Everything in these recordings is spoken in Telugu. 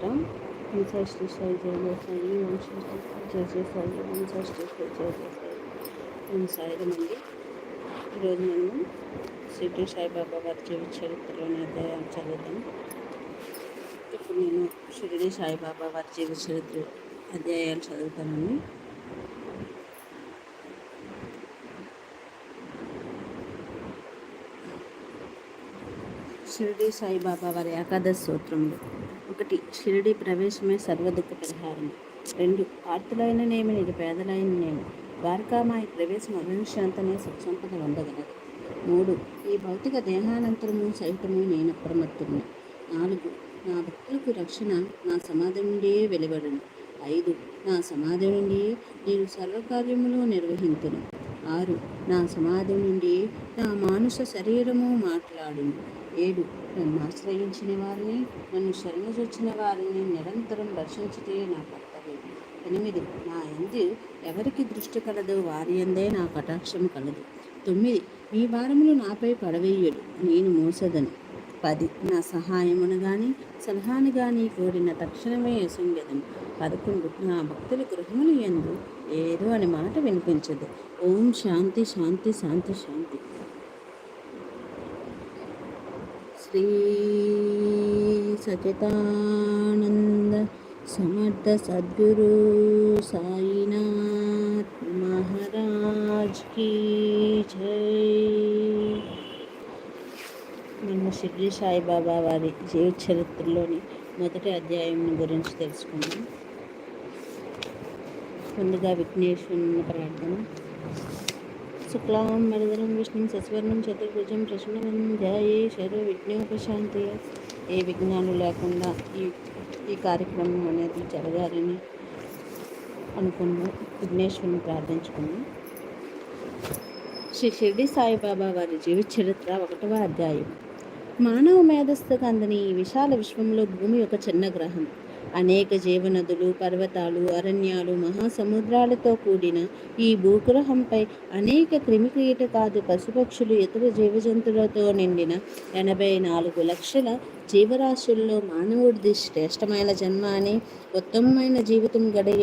సాయిరామ్ ఓం షష్ఠి సాయి జయ జయ సాయి ఓం షష్ఠి జయ జయ సాయి ఓం షష్ఠి సాయి జయ జయ సాయి ఓం సాయిరామ్ అండి. ఈరోజు మనం సిద్ధి సాయిబాబా వారి జీవిత చరిత్రలోని అధ్యాయం చదువుతాం. ఇప్పుడు నేను షిరిడి సాయిబాబా వారి జీవిత చరిత్ర అధ్యాయాలు చదువుతానండి. షిరిడి సాయిబాబా వారి ఏకాదశి సూత్రములు ఒకటి షిరిడి ప్రవేశమే సర్వదుఖ పరిహారం. రెండు ఆర్తులైన నేమి నీకు పేదలైన నేను ద్వారకామాయి ప్రవేశం అవిశాంతమే సుఖసంపద పొందగలదు మూడు ఈ భౌతిక దేహానంతరము సహితము నేను అప్రమత్తుని నాలుగు నా భక్తులకు రక్షణ నా సమాధి నుండియే వెలువడను. ఐదు నా సమాధి నుండి నేను సర్వకార్యములు నిర్వహించను ఆరు. నా సమాధి నుండి నా మానుష శరీరము మాట్లాడును. ఏడు. నన్ను ఆశ్రయించిన వారిని నన్ను శరణుచొచ్చిన వారిని నిరంతరం దర్శించితే నా కర్తవ్యం. ఎనిమిది. నా ఎందు ఎవరికి దృష్టి కలదో వారి ఎందే నా కటాక్షం కలదు. తొమ్మిది. మీ భారములు నాపై పడవేయుడు నేను మోసదను. పది. నా సహాయమును కానీ సలహాను కానీ కోరిన తక్షణమే యశంగదను పదకొండు. నా భక్తుల గృహములు ఎందు ఏదో అని మాట వినిపించదు. ఓం శాంతి శాంతి శాంతి శాంతి. శ్రీ సచితానంద సమర్థ సద్గురు సాయినాథ్ మహారాజ్ కీ జై. మేము షిర్డి సాయిబాబా వారి జీవిత చరిత్రలోని మొదటి అధ్యాయం గురించి తెలుసుకుందాం. ముందుగా విఘ్నేశ్వరుని ప్రార్థన. శుక్లాం వరదరం విష్ణు శశివర్ణం చతుర్భుజం ప్రశ్నవరం ధ్యాయే శరో విఘ్నోపశాంతి ఏ విఘ్నాలు లేకుండా ఈ ఈ కార్యక్రమం అనేది జరగాలని అనుకున్నాం విఘ్నేశ్వరుని ప్రార్థించుకున్నాం. శ్రీ షిర్డి సాయిబాబా వారి జీవిత చరిత్ర ఒకటవ అధ్యాయం. మానవ మేధస్సుకు అందని ఈ విశాల విశ్వంలో భూమి ఒక చిన్న గ్రహం. అనేక జీవనదులు పర్వతాలు అరణ్యాలు మహాసముద్రాలతో కూడిన ఈ భూగ్రహంపై అనేక క్రిమికీటకాది పశుపక్షులు ఇతర జీవజంతువులతో నిండిన ఎనభై నాలుగు లక్షల జీవరాశుల్లో మానవుడిది శ్రేష్టమైన జన్మ అని ఉత్తమమైన జీవితం గడి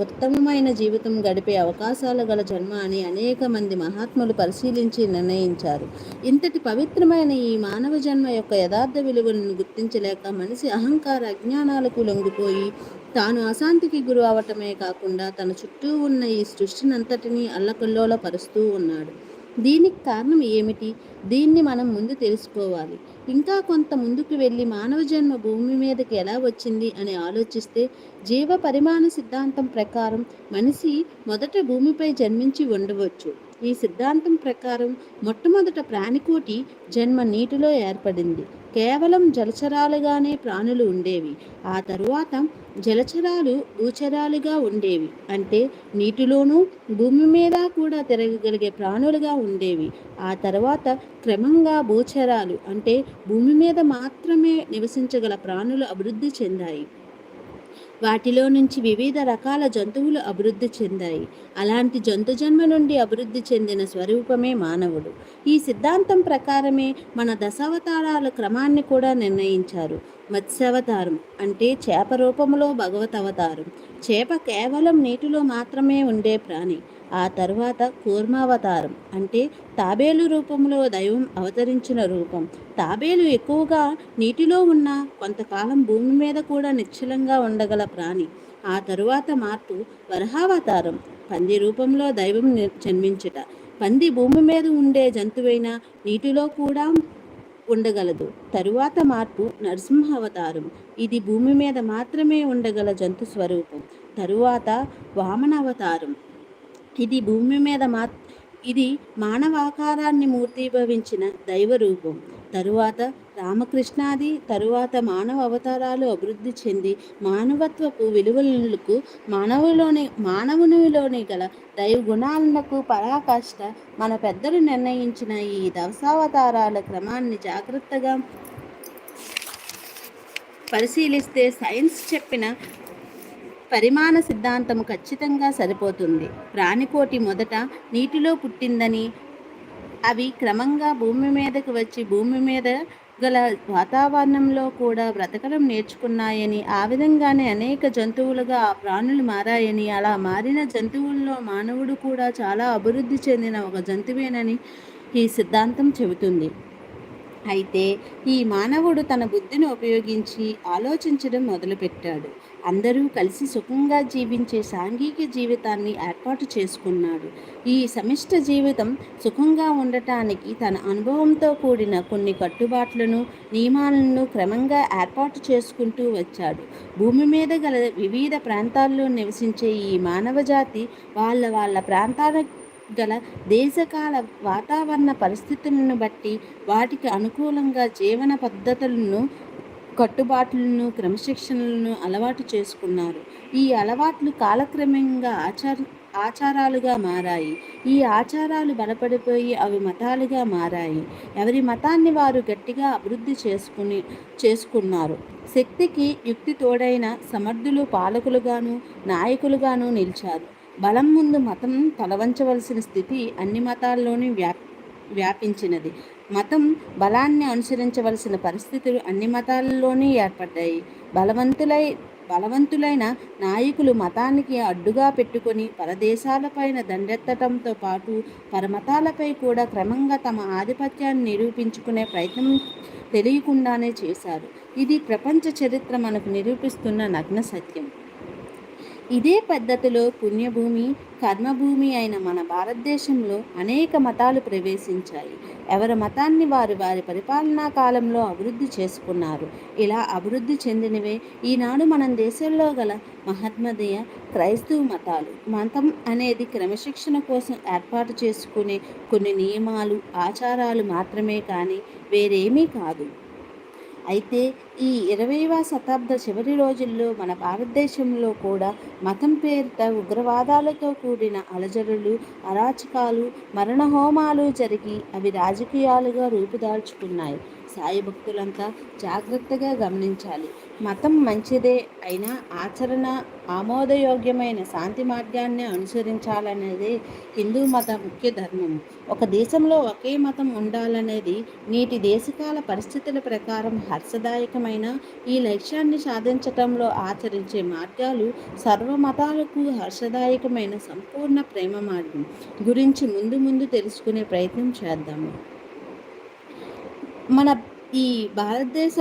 ఉత్తమమైన జీవితం గడిపే అవకాశాలు గల జన్మ అని అనేక మంది మహాత్ములు పరిశీలించి నిర్ణయించారు. ఇంతటి పవిత్రమైన ఈ మానవ జన్మ యొక్క యథార్థ విలువలను గుర్తించలేక మనిషి అహంకార అజ్ఞానాలకు లొంగిపోయి తాను అశాంతికి గురి అవటమే కాకుండా తన చుట్టూ ఉన్న ఈ సృష్టినంతటినీ అల్లకల్లోల పరుస్తూ ఉన్నాడు. దీనికి కారణం ఏమిటి? దీన్ని మనం ముందు తెలుసుకోవాలి. ఇంకా కొంత ముందుకు వెళ్ళి మానవ జన్మ భూమి మీదకి ఎలా వచ్చింది అని ఆలోచిస్తే జీవ పరిమాణ సిద్ధాంతం ప్రకారం మనిషి మొదట భూమిపై జన్మించి ఉండవచ్చు. ఈ సిద్ధాంతం ప్రకారం మొట్టమొదట ప్రాణికోటి జన్మ నీటిలో ఏర్పడింది. కేవలం జలచరాలుగానే ప్రాణులు ఉండేవి. ఆ తరువాత జలచరాలు భూచరాలుగా ఉండేవి. అంటే నీటిలోనూ భూమి మీద కూడా తిరగగలిగే ప్రాణులుగా ఉండేవి. ఆ తర్వాత క్రమంగా భూచరాలు అంటే భూమి మీద మాత్రమే నివసించగల ప్రాణులు అభివృద్ధి చెందాయి. వాటిలో నుంచి వివిధ రకాల జంతువులు అభివృద్ధి చెందాయి. అలాంటి జంతు జన్మ నుండి అభివృద్ధి చెందిన స్వరూపమే మానవుడు. ఈ సిద్ధాంతం ప్రకారమే మన దశావతారాల క్రమాన్ని కూడా నిర్ణయించారు. మత్స్యావతారం అంటే చేప రూపంలో భగవత్ అవతారం. చేప కేవలం నీటిలో మాత్రమే ఉండే ప్రాణి. ఆ తర్వాత కూర్మావతారం అంటే తాబేలు రూపంలో దైవం అవతరించిన రూపం. తాబేలు ఎక్కువగా నీటిలో ఉన్న కొంతకాలం భూమి మీద కూడా నిశ్చలంగా ఉండగల ప్రాణి. ఆ తరువాత మార్పు వరహావతారం. పంది రూపంలో దైవం జన్మించుట. పంది భూమి మీద ఉండే జంతువైన నీటిలో కూడా ఉండగలదు. తరువాత మార్పు నరసింహ అవతారం ఇది భూమి మీద మాత్రమే ఉండగల జంతు స్వరూపం. తరువాత వామన అవతారం ఇది భూమి మీద మా ఇది మానవాకారాన్ని మూర్తిభవించిన దైవరూపం. తరువాత రామకృష్ణాది తరువాత మానవ అవతారాలు అభివృద్ధి చెంది మానవత్వపు విలువలకు మానవులోని మానవునిలోని గల దైవ గుణాలకు పరాకాష్ట మన పెద్దలు నిర్ణయించిన ఈ దవసావతారాల క్రమాన్ని జాగ్రత్తగా పరిశీలిస్తే సైన్స్ చెప్పిన పరిమాణ సిద్ధాంతం ఖచ్చితంగా సరిపోతుంది. ప్రాణికోటి మొదట నీటిలో పుట్టిందని అవి క్రమంగా భూమి మీదకు వచ్చి భూమి మీద గల వాతావరణంలో కూడా బ్రతకడం నేర్చుకున్నాయని ఆ విధంగానే అనేక జంతువులుగా ఆ ప్రాణులు మారాయని అలా మారిన జంతువుల్లో మానవుడు కూడా చాలా అభివృద్ధి చెందిన ఒక జంతువేనని ఈ సిద్ధాంతం చెబుతుంది. అయితే ఈ మానవుడు తన బుద్ధిని ఉపయోగించి ఆలోచించడం మొదలుపెట్టాడు. అందరూ కలిసి సుఖంగా జీవించే సాంఘిక జీవితాన్ని ఏర్పాటు చేసుకున్నాడు. ఈ సమిష్ట జీవితం సుఖంగా ఉండటానికి తన అనుభవంతో కూడిన కొన్ని కట్టుబాట్లను నియమాలను క్రమంగా ఏర్పాటు చేసుకుంటూ వచ్చాడు. భూమి మీద గల వివిధ ప్రాంతాల్లో నివసించే ఈ మానవ జాతి వాళ్ళ వాళ్ళ ప్రాంతాలకు గల దేశకాల వాతావరణ పరిస్థితులను బట్టి వాటికి అనుకూలంగా జీవన పద్ధతులను కట్టుబాట్లను క్రమశిక్షణలను అలవాటు చేసుకున్నారు. ఈ అలవాట్లు కాలక్రమంగా ఆచార ఆచారాలుగా మారాయి. ఈ ఆచారాలు బలపడిపోయి అవి మతాలుగా మారాయి. ఎవరి మతాన్ని వారు గట్టిగా అభివృద్ధి చేసుకుని చేసుకున్నారు. శక్తికి యుక్తి తోడైన సమర్థులు పాలకులుగాను నాయకులుగాను నిలిచారు. బలం ముందు మతం తలవంచవలసిన స్థితి అన్ని మతాల్లోనూ వ్యా వ్యాపించినది. మతం బలాన్ని అనుసరించవలసిన పరిస్థితులు అన్ని మతాలలోనే ఏర్పడ్డాయి. బలవంతులై బలవంతులైన నాయకులు మతానికి అడ్డుగా పెట్టుకొని పరదేశాలపైన దండెత్తటంతో పాటు పరమతాలపై కూడా క్రమంగా తమ ఆధిపత్యాన్ని నిరూపించుకునే ప్రయత్నం తెలియకుండానే చేశారు. ఇది ప్రపంచ చరిత్ర మనకు నిరూపిస్తున్న నగ్న సత్యం. ఇదే పద్ధతిలో పుణ్యభూమి కర్మభూమి అయిన మన భారతదేశంలో అనేక మతాలు ప్రవేశించాయి. ఎవరి మతాన్ని వారు వారి పరిపాలనా కాలంలో అభివృద్ధి చేసుకున్నారు ఇలా అభివృద్ధి చెందినవే ఈనాడు మన దేశంలో గల మహత్మదీయ క్రైస్తవ మతాలు. మతం అనేది క్రమశిక్షణ కోసం ఏర్పాటు చేసుకునే కొన్ని నియమాలు ఆచారాలు మాత్రమే కానీ వేరేమీ కాదు. అయితే ఈ ఇరవైవ శతాబ్ద చివరి రోజుల్లో మన భారతదేశంలో కూడా మతం పేరిట ఉగ్రవాదాలతో కూడిన అలజడులు అరాచకాలు మరణహోమాలు జరిగి అవి రాజకీయాలుగా రూపుదాల్చుకున్నాయి. సాయి భక్తులంతా జాగ్రత్తగా గమనించాలి. మతం మంచిదే అయినా ఆచరణ ఆమోదయోగ్యమైన శాంతి మార్గాన్ని అనుసరించాలనేది హిందూ మత ముఖ్య ధర్మం. ఒక దేశంలో ఒకే మతం ఉండాలనేది నేటి దేశకాల పరిస్థితుల ప్రకారం హర్షదాయకమైన ఈ లక్ష్యాన్ని సాధించటంలో ఆచరించే మార్గాలు సర్వ మతాలకు హర్షదాయకమైన సంపూర్ణ ప్రేమ మార్గం గురించి ముందు ముందు తెలుసుకునే ప్రయత్నం చేద్దాము. మన ఈ భారతదేశ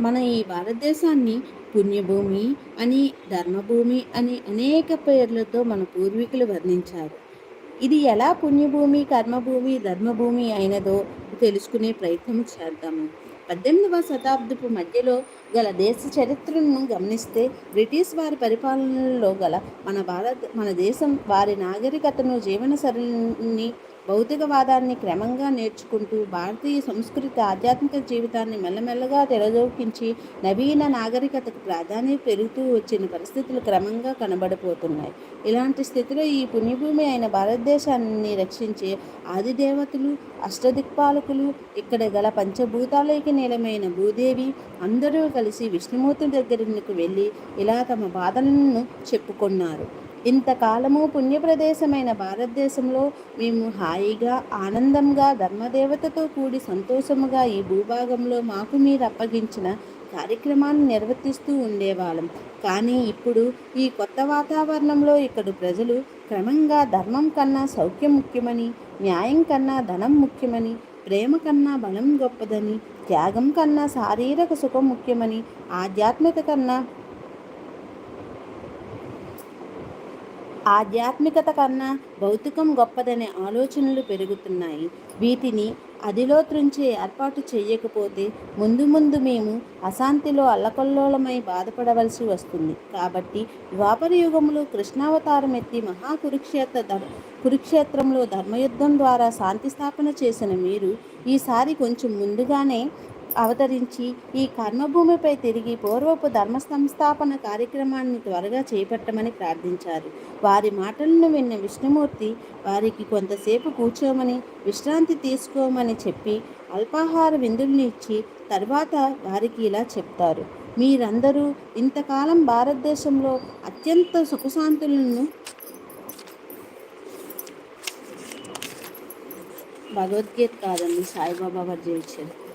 మన ఈ భారతదేశాన్ని పుణ్యభూమి అని ధర్మభూమి అని అనేక పేర్లతో మన పూర్వీకులు వర్ణించారు. ఇది ఎలా పుణ్యభూమి కర్మభూమి ధర్మభూమి అయినదో తెలుసుకునే ప్రయత్నం చేద్దాము. పద్దెనిమిదవ శతాబ్దపు మధ్యలో గల దేశ చరిత్రను గమనిస్తే బ్రిటిష్ వారి పరిపాలనలో గల మన భారత మన దేశం వారి నాగరికతను జీవన సరళిని భౌతికవాదాన్ని క్రమంగా నేర్చుకుంటూ భారతీయ సంస్కృతి ఆధ్యాత్మిక జీవితాన్ని మెల్లమెల్లగా తెరదోకించి నవీన నాగరికతకు ప్రాధాన్యత పెరుగుతూ వచ్చిన పరిస్థితులు క్రమంగా కనబడిపోతున్నాయి ఇలాంటి స్థితిలో ఈ పుణ్యభూమి అయిన భారతదేశాన్ని రక్షించే ఆదిదేవతలు అష్టదిక్పాలకులు ఇక్కడ గల పంచభూతాలకి నీలమైన భూదేవి అందరూ కలిసి విష్ణుమూర్తి దగ్గరకు వెళ్ళి ఇలా తమ బాధలను చెప్పుకున్నారు. ఇంతకాలము పుణ్యప్రదేశమైన భారతదేశంలో మేము హాయిగా ఆనందంగా ధర్మదేవతతో కూడి సంతోషముగా ఈ భూభాగంలో మాకు మీరు అప్పగించిన కార్యక్రమాన్ని నిర్వర్తిస్తూ ఉండేవాళ్ళం. కానీ ఇప్పుడు ఈ కొత్త వాతావరణంలో ఇక్కడ ప్రజలు క్రమంగా ధర్మం కన్నా సౌఖ్యం ముఖ్యమని న్యాయం కన్నా ధనం ముఖ్యమని ప్రేమ కన్నా బలం గొప్పదని త్యాగం కన్నా శారీరక సుఖం ముఖ్యమని ఆధ్యాత్మిక కన్నా ఆధ్యాత్మికత కన్నా భౌతికం గొప్పదనే ఆలోచనలు పెరుగుతున్నాయి. వీటిని అదిలో త్రుంచే ఏర్పాటు చేయకపోతే ముందు ముందు మేము అశాంతిలో అల్లకల్లోలమై బాధపడవలసి వస్తుంది. కాబట్టి ద్వాపర యుగంలో కృష్ణావతారం ఎత్తి మహాకురుక్షేత్ర కురుక్షేత్రంలో ధర్మయుద్ధం ద్వారా శాంతి స్థాపన చేసిన మీరు ఈసారి కొంచెం ముందుగానే అవతరించి ఈ కర్మభూమిపై తిరిగి పూర్వపు ధర్మ సంస్థాపన కార్యక్రమాన్ని త్వరగా చేపట్టమని ప్రార్థించారు. వారి మాటలను విన్న విష్ణుమూర్తి వారికి కొంతసేపు కూర్చోమని విశ్రాంతి తీసుకోమని చెప్పి అల్పాహార విందుల్ని ఇచ్చి తర్వాత వారికి ఇలా చెప్తారు. మీరందరూ ఇంతకాలం భారతదేశంలో అత్యంత సుఖశాంతులను భగవద్గీత కాదండి సాయిబాబా వారు జీవించారు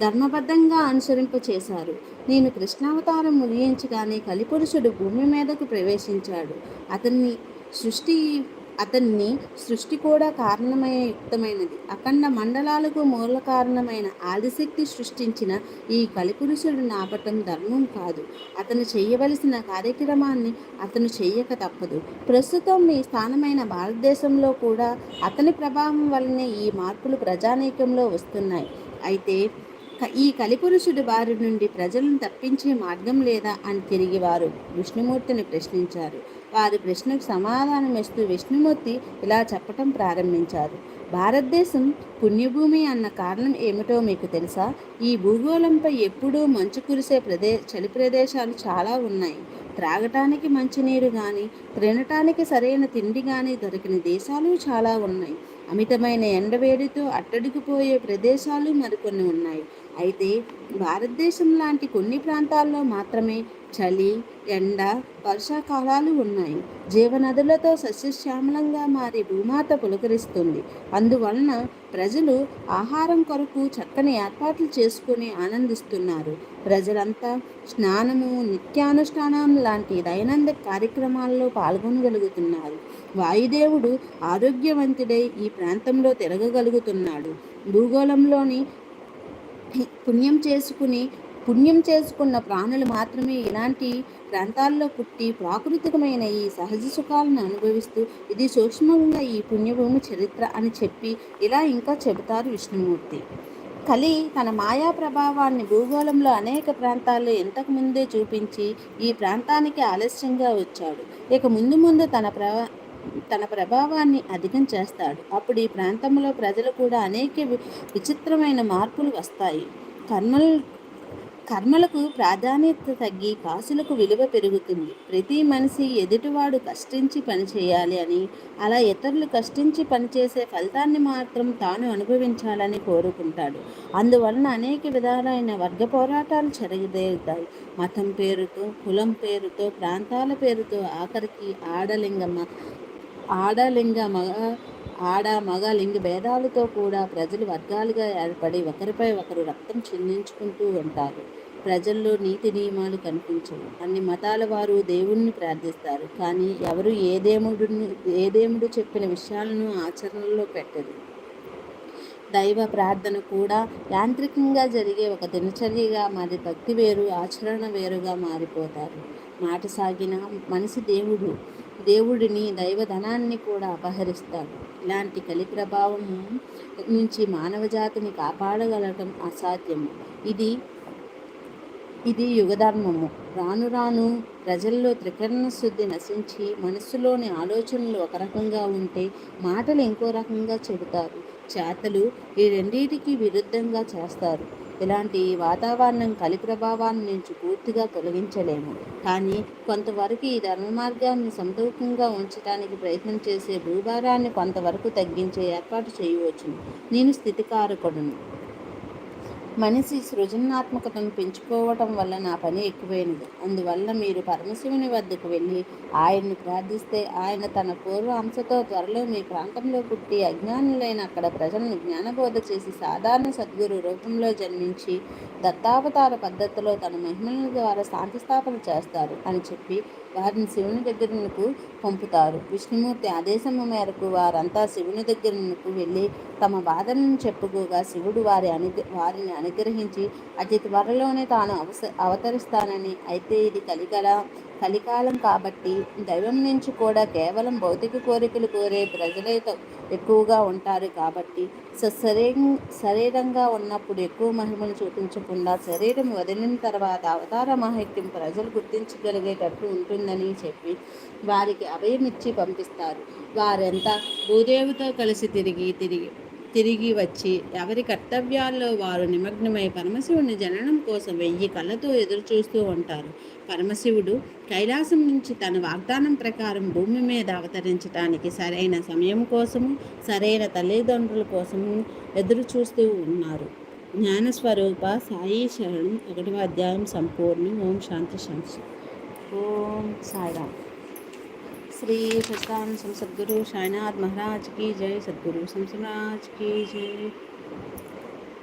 ధర్మబద్ధంగా అనుసరింప చేశారు నేను కృష్ణావతారం ముగించగానే కలిపురుషుడు భూమి మీదకు ప్రవేశించాడు. అతన్ని సృష్టి అతన్ని సృష్టి కూడా కారణమయ యుక్తమైనది అఖండ మండలాలకు మూల కారణమైన ఆదిశక్తి సృష్టించిన ఈ కలిపురుషుడు నాపటం ధర్మం కాదు. అతను చేయవలసిన కార్యక్రమాన్ని అతను చేయక తప్పదు. ప్రస్తుతం మీ స్థానమైన భారతదేశంలో కూడా అతని ప్రభావం వల్లనే ఈ మార్పులు ప్రజానీకంలో వస్తున్నాయి. అయితే ఈ కలిపురుషుడి బారి నుండి ప్రజలను తప్పించే మార్గం లేదా అని తిరిగి వారు విష్ణుమూర్తిని ప్రశ్నించారు. వారి ప్రశ్నకు సమాధానమిస్తూ విష్ణుమూర్తి ఇలా చెప్పటం ప్రారంభించారు. భారతదేశం పుణ్యభూమి అన్న కారణం ఏమిటో మీకు తెలుసా? ఈ భూగోళంపై ఎప్పుడూ మంచు కురిసే ప్రదే చలి ప్రదేశాలు చాలా ఉన్నాయి. త్రాగటానికి మంచినీరు కానీ తినటానికి సరైన తిండి కానీ దొరికిన దేశాలు చాలా ఉన్నాయి. అమితమైన ఎండవేడితో అట్టడికిపోయే ప్రదేశాలు మరికొన్ని ఉన్నాయి. అయితే భారతదేశం లాంటి కొన్ని ప్రాంతాల్లో మాత్రమే చలి ఎండ వర్షాకాలాలు ఉన్నాయి. జీవనదులతో సస్యశ్యామలంగా మారి భూమాత పులకరిస్తుంది. అందువలన ప్రజలు ఆహారం కొరకు చక్కని ఏర్పాట్లు చేసుకుని ఆనందిస్తున్నారు. ప్రజలంతా స్నానము నిత్యానుష్ఠానం లాంటి దైనందిక కార్యక్రమాల్లో పాల్గొనగలుగుతున్నారు. వాయుదేవుడు ఆరోగ్యవంతుడై ఈ ప్రాంతంలో తిరగగలుగుతున్నాడు. భూగోళంలోని పుణ్యం చేసుకుని పుణ్యం చేసుకున్న ప్రాణులు మాత్రమే ఇలాంటి ప్రాంతాల్లో పుట్టి ప్రాకృతికమైన ఈ సహజ సుఖాలను అనుభవిస్తూ ఇది సూక్ష్మంగా ఈ పుణ్యభూమి చరిత్ర అని చెప్పి ఇలా ఇంకా చెబుతారు విష్ణుమూర్తి. కలి తన మాయా ప్రభావాన్ని భూగోళంలో అనేక ప్రాంతాల్లో ఇంతకు ముందే చూపించి ఈ ప్రాంతానికి ఆలస్యంగా వచ్చాడు. ఇక ముందు ముందు తన ప్ర తన ప్రభావాన్ని అధికం చేస్తాడు. అప్పుడు ఈ ప్రాంతంలో ప్రజలు కూడా అనేక విచిత్రమైన మార్పులు వస్తాయి. కర్మలు కర్మలకు ప్రాధాన్యత తగ్గి కాసులకు విలువ పెరుగుతుంది. ప్రతి మనిషి ఎదుటివాడు కష్టించి పని చేయాలి అని అలా ఇతరులు కష్టించి పనిచేసే ఫలితాన్ని మాత్రం తాను అనుభవించాలని కోరుకుంటాడు. అందువలన అనేక విధాలైన వర్గ పోరాటాలు చెరగదేరుతాయి మతం పేరుతో కులం పేరుతో ప్రాంతాల పేరుతో ఆఖరికి ఆడలింగమ్మ ఆడలింగ మగ ఆడ మగ లింగ భేదాలతో కూడా ప్రజలు వర్గాలుగా ఏర్పడి ఒకరిపై ఒకరు రక్తం చిందించుకుంటూ ఉంటారు. ప్రజల్లో నీతి నియమాలు కనిపించవు. అన్ని మతాల వారు దేవుణ్ణి ప్రార్థిస్తారు. కానీ ఎవరు ఏ దేవుడిని ఏ దేవుడు చెప్పిన విషయాలను ఆచరణలో పెట్టరు. దైవ ప్రార్థన కూడా యాంత్రికంగా జరిగే ఒక దినచర్యగా మరి భక్తి వేరు ఆచరణ వేరుగా మారిపోతారు. మాట సాగిన మనిషి దేవుడు దేవుడిని దైవధనాన్ని కూడా అపహరిస్తాడు. ఇలాంటి కలి ప్రభావం నుంచి మానవ జాతిని కాపాడగలగడం అసాధ్యము. ఇది ఇది యుగధర్మము. రాను రాను ప్రజల్లో త్రికరణ శుద్ధి నశించి మనస్సులోని ఆలోచనలు ఒక రకంగా ఉంటే మాటలు ఇంకో రకంగా చెబుతారు. చేతలు ఈ రెండింటికి విరుద్ధంగా చేస్తారు. ఇలాంటి వాతావరణం కలి ప్రభావాన్ని నుంచి పూర్తిగా తొలగించలేము కానీ కొంతవరకు ఈ ధర్మ మార్గాన్ని సమతూకంగా ఉంచడానికి ప్రయత్నం చేసే భూభారాన్ని కొంతవరకు తగ్గించే ఏర్పాటు చేయవచ్చును. నేను స్థితికారకుడును. మనిషి సృజనాత్మకతను పెంచుకోవటం వల్ల నా పని ఎక్కువైనది. అందువల్ల మీరు పరమశివుని వద్దకు వెళ్ళి ఆయన్ని ప్రార్థిస్తే ఆయన తన పూర్వ అంశతో త్వరలో మీ ప్రాంతంలో పుట్టి అజ్ఞానులైన అక్కడ ప్రజలను జ్ఞానబోధ చేసి సాధారణ సద్గురు రూపంలో జన్మించి దత్తావతార పద్ధతిలో తన మహిమల ద్వారా శాంతి స్థాపన చేస్తారు అని చెప్పి వారిని శివుని దగ్గరకు పంపుతారు. విష్ణుమూర్తి ఆదేశము మేరకు వారంతా శివుని దగ్గరకు వెళ్ళి తమ బాధలను చెప్పుకోగా శివుడు వారి అని వారిని అనుగ్రహించి అతి త్వరలోనే తాను అవస అవతరిస్తానని అయితే ఇది కలికల కలికాలం కాబట్టి దైవం నుంచి కూడా కేవలం భౌతిక కోరికలు కోరే ప్రజలే ఎక్కువగా ఉంటారు కాబట్టి సశరీ శరీరంగా ఉన్నప్పుడు ఎక్కువ మహిమలు చూపించకుండా శరీరం వదిలిన తర్వాత అవతార మహిత్యం ప్రజలు గుర్తించగలిగేటట్టు ఉంటుందని చెప్పి వారికి అభయమిచ్చి పంపిస్తారు. వారంతా భూదేవితో కలిసి తిరిగి తిరిగి తిరిగి వచ్చి ఎవరి కర్తవ్యాల్లో వారు నిమగ్నమై పరమశివుని జననం కోసం వెయ్యి కళ్ళతో ఎదురు చూస్తూ ఉంటారు. పరమశివుడు కైలాసం నుంచి తన వాగ్దానం ప్రకారం భూమి మీద అవతరించడానికి సరైన సమయం కోసము సరైన తల్లిదండ్రుల కోసము ఎదురు చూస్తూ ఉన్నారు. జ్ఞానస్వరూప సాయి శరణం ఒకటవ అధ్యాయం సంపూర్ణం. ఓం శాంతి శాంతి ఓం సాయిరామ్. श्री सत्साम सम सदगुरु साईनाथ महाराज की जय सदगुरु सम्राज की जय।